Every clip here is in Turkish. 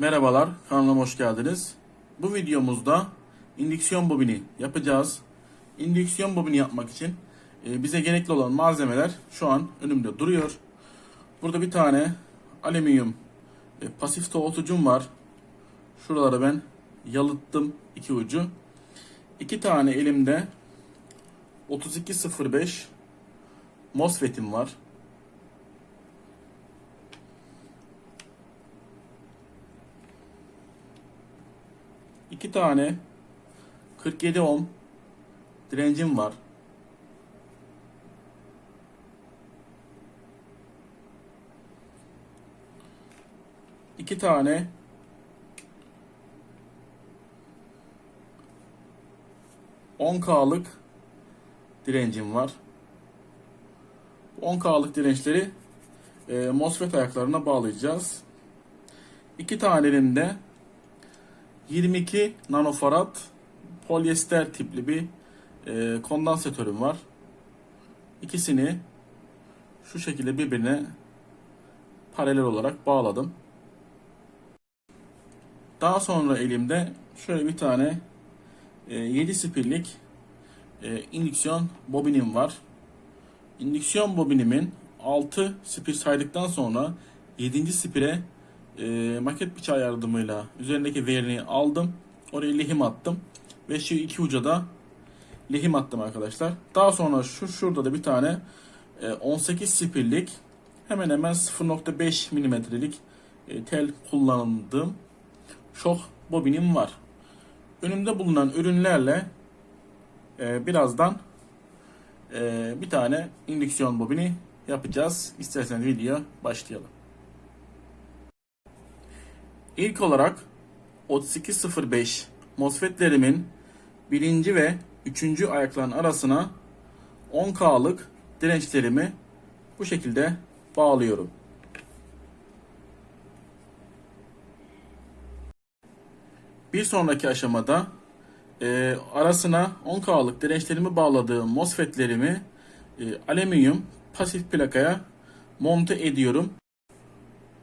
Merhabalar, kanalıma hoş geldiniz. Bu videomuzda indüksiyon bobini yapacağız. İndüksiyon bobini yapmak için e, bize gerekli olan malzemeler şu an önümde duruyor. Burada bir tane alüminyum e, pasif soğutucum var. Şuraları ben yalıttım iki ucu. İki tane elimde 3205 MOSFET'im var. İki tane 47 ohm direncim var. İki tane on K'lık direncim var. Bu 10K'lık dirençleri e, MOSFET ayaklarına bağlayacağız. İki tanenin de 22 nanofarad polyester tipli bir e, kondansatörüm var. İkisini şu şekilde birbirine paralel olarak bağladım. Daha sonra elimde şöyle bir tane e, 7 spirlik e, indüksiyon bobinim var. İndüksiyon bobinimin 6 spir saydıktan sonra 7. spire e, maket bıçağı yardımıyla üzerindeki verini aldım. Oraya lehim attım. Ve şu iki uca da lehim attım arkadaşlar. Daha sonra şu şurada da bir tane e, 18 spirlik hemen hemen 0.5 milimetrelik e, tel kullandığım şok bobinim var. Önümde bulunan ürünlerle e, birazdan e, bir tane indüksiyon bobini yapacağız. İsterseniz video başlayalım. İlk olarak 3205 MOSFET'lerimin birinci ve üçüncü ayakların arasına 10K'lık dirençlerimi bu şekilde bağlıyorum. Bir sonraki aşamada e, arasına 10K'lık dirençlerimi bağladığım MOSFET'lerimi e, alüminyum pasif plakaya monte ediyorum.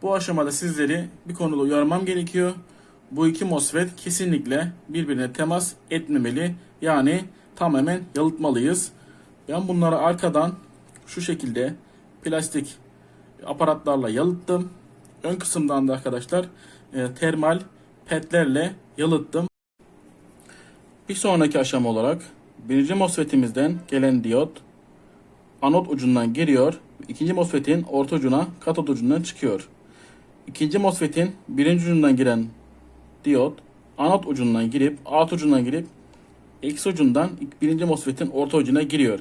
Bu aşamada sizleri bir konuda uyarmam gerekiyor. Bu iki MOSFET kesinlikle birbirine temas etmemeli. Yani tamamen yalıtmalıyız. Ben bunları arkadan şu şekilde plastik aparatlarla yalıttım. Ön kısımdan da arkadaşlar e, termal petlerle yalıttım. Bir sonraki aşama olarak birinci MOSFET'imizden gelen diyot anot ucundan giriyor. İkinci MOSFET'in orta ucuna katot ucundan çıkıyor. İkinci MOSFET'in birinci ucundan giren diyot anot ucundan girip alt ucundan girip eksi ucundan birinci MOSFET'in orta ucuna giriyor.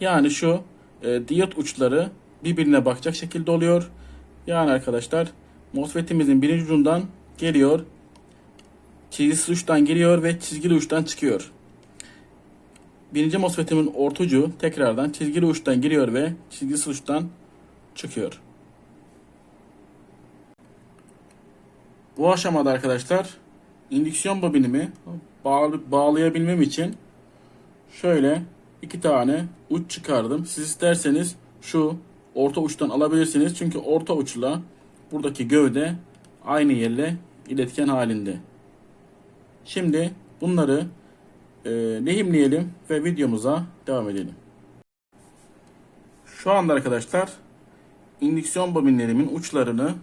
Yani şu e, diyot uçları birbirine bakacak şekilde oluyor. Yani arkadaşlar MOSFET'imizin birinci ucundan geliyor. Çizgisiz uçtan giriyor ve çizgili uçtan çıkıyor. Birinci MOSFET'imin orta ucu tekrardan çizgili uçtan giriyor ve çizgisiz uçtan çıkıyor. Bu aşamada arkadaşlar indüksiyon bobinimi bağlı, bağlayabilmem için şöyle iki tane uç çıkardım. Siz isterseniz şu orta uçtan alabilirsiniz. Çünkü orta uçla buradaki gövde aynı yerle iletken halinde. Şimdi bunları e, lehimleyelim ve videomuza devam edelim. Şu anda arkadaşlar indüksiyon bobinlerimin uçlarını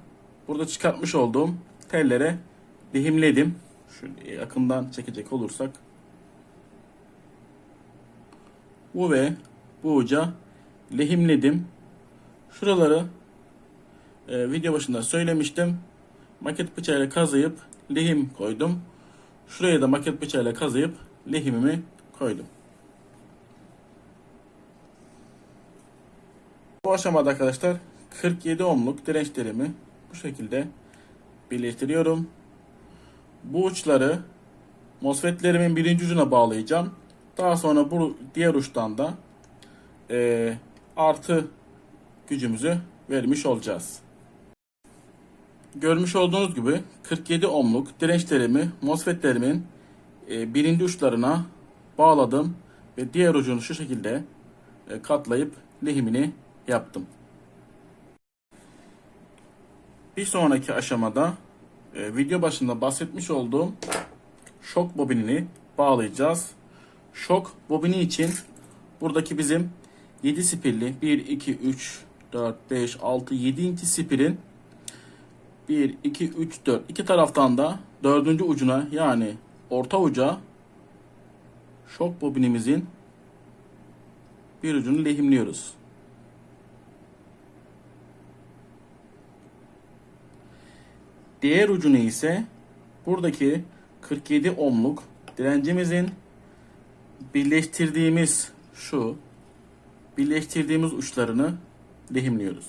burada çıkartmış olduğum tellere lehimledim. Şöyle yakından çekecek olursak. Bu ve bu uca lehimledim. Şuraları e, video başında söylemiştim. Maket bıçağıyla kazıyıp lehim koydum. Şuraya da maket bıçağıyla kazıyıp lehimimi koydum. Bu aşamada arkadaşlar 47 ohmluk dirençlerimi bu şekilde birleştiriyorum. Bu uçları MOSFET'lerimin birinci ucuna bağlayacağım. Daha sonra bu diğer uçtan da e, artı gücümüzü vermiş olacağız. Görmüş olduğunuz gibi 47 ohmluk dirençlerimi MOSFET'lerimin e, birinci uçlarına bağladım ve diğer ucunu şu şekilde e, katlayıp lehimini yaptım. Bir sonraki aşamada e, video başında bahsetmiş olduğum şok bobinini bağlayacağız. Şok bobini için buradaki bizim 7 spirli 1, 2, 3, 4, 5, 6, 7. spirin 1, 2, 3, 4 iki taraftan da dördüncü ucuna yani orta uca şok bobinimizin bir ucunu lehimliyoruz. Diğer ucunu ise buradaki 47 ohmluk direncimizin birleştirdiğimiz şu birleştirdiğimiz uçlarını lehimliyoruz.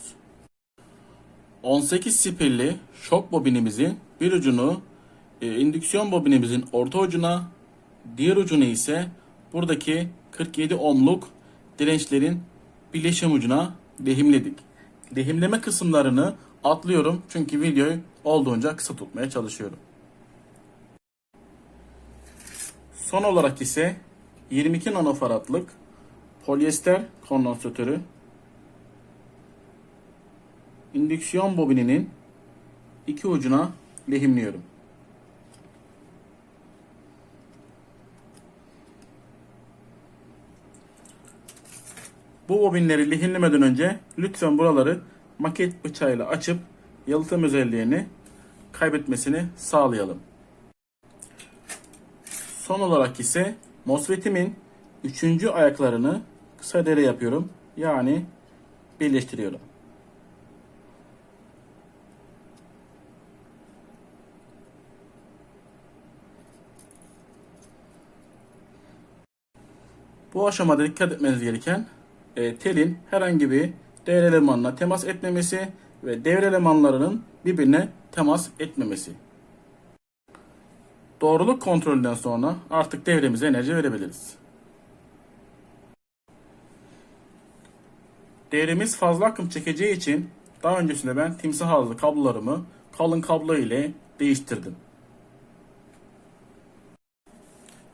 18 spirli şok bobinimizin bir ucunu e, indüksiyon bobinimizin orta ucuna, diğer ucunu ise buradaki 47 ohmluk dirençlerin birleşim ucuna lehimledik. Lehimleme kısımlarını atlıyorum çünkü videoyu olduğunca kısa tutmaya çalışıyorum. Son olarak ise 22 nanofaradlık polyester kondansatörü indüksiyon bobininin iki ucuna lehimliyorum. Bu bobinleri lehimlemeden önce lütfen buraları maket bıçağıyla açıp yalıtım özelliğini kaybetmesini sağlayalım. Son olarak ise MOSFET'imin üçüncü ayaklarını kısa dere yapıyorum. Yani birleştiriyorum. Bu aşamada dikkat etmeniz gereken e, telin herhangi bir devre elemanına temas etmemesi ve devre elemanlarının birbirine temas etmemesi. Doğruluk kontrolünden sonra artık devremize enerji verebiliriz. Devremiz fazla akım çekeceği için daha öncesinde ben timsah ağızlı kablolarımı kalın kablo ile değiştirdim.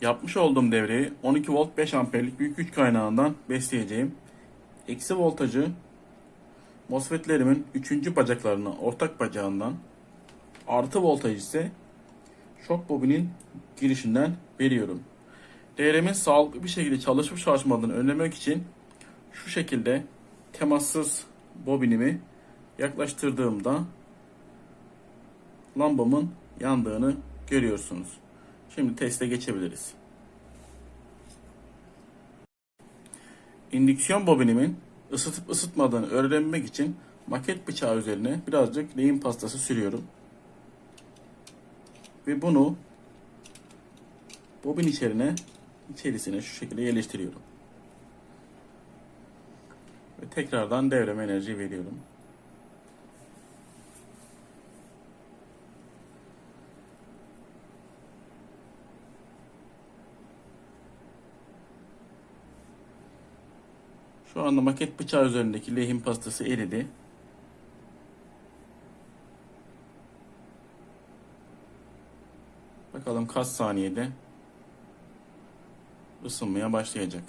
Yapmış olduğum devreyi 12 volt 5 amperlik büyük güç kaynağından besleyeceğim. Eksi voltajı MOSFET'lerimin 3. bacaklarına ortak bacağından artı voltaj ise şok bobinin girişinden veriyorum. Devremin sağlıklı bir şekilde çalışıp çalışmadığını önlemek için şu şekilde temassız bobinimi yaklaştırdığımda lambamın yandığını görüyorsunuz. Şimdi teste geçebiliriz. İndüksiyon bobinimin ısıtıp ısıtmadığını öğrenmek için maket bıçağı üzerine birazcık lehim pastası sürüyorum. Ve bunu bobin içerine içerisine şu şekilde yerleştiriyorum. Ve tekrardan devreme enerji veriyorum. Şu anda maket bıçağı üzerindeki lehim pastası eridi. Bakalım kaç saniyede ısınmaya başlayacak.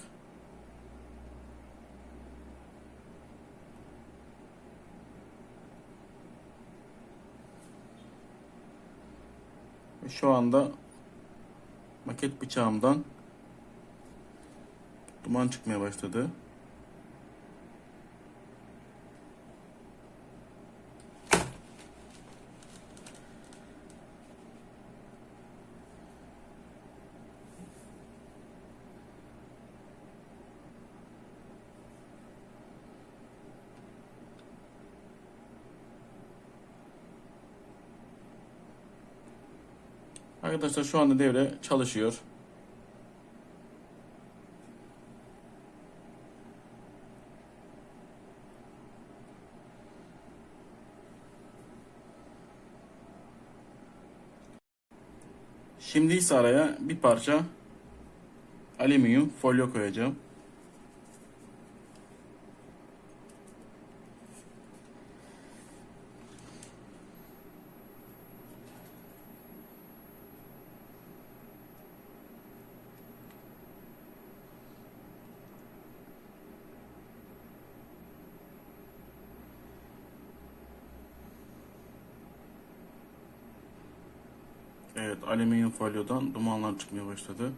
Şu anda maket bıçağımdan duman çıkmaya başladı. Arkadaşlar şu anda devre çalışıyor. Şimdi ise araya bir parça alüminyum folyo koyacağım. Evet alüminyum folyodan dumanlar çıkmaya başladı.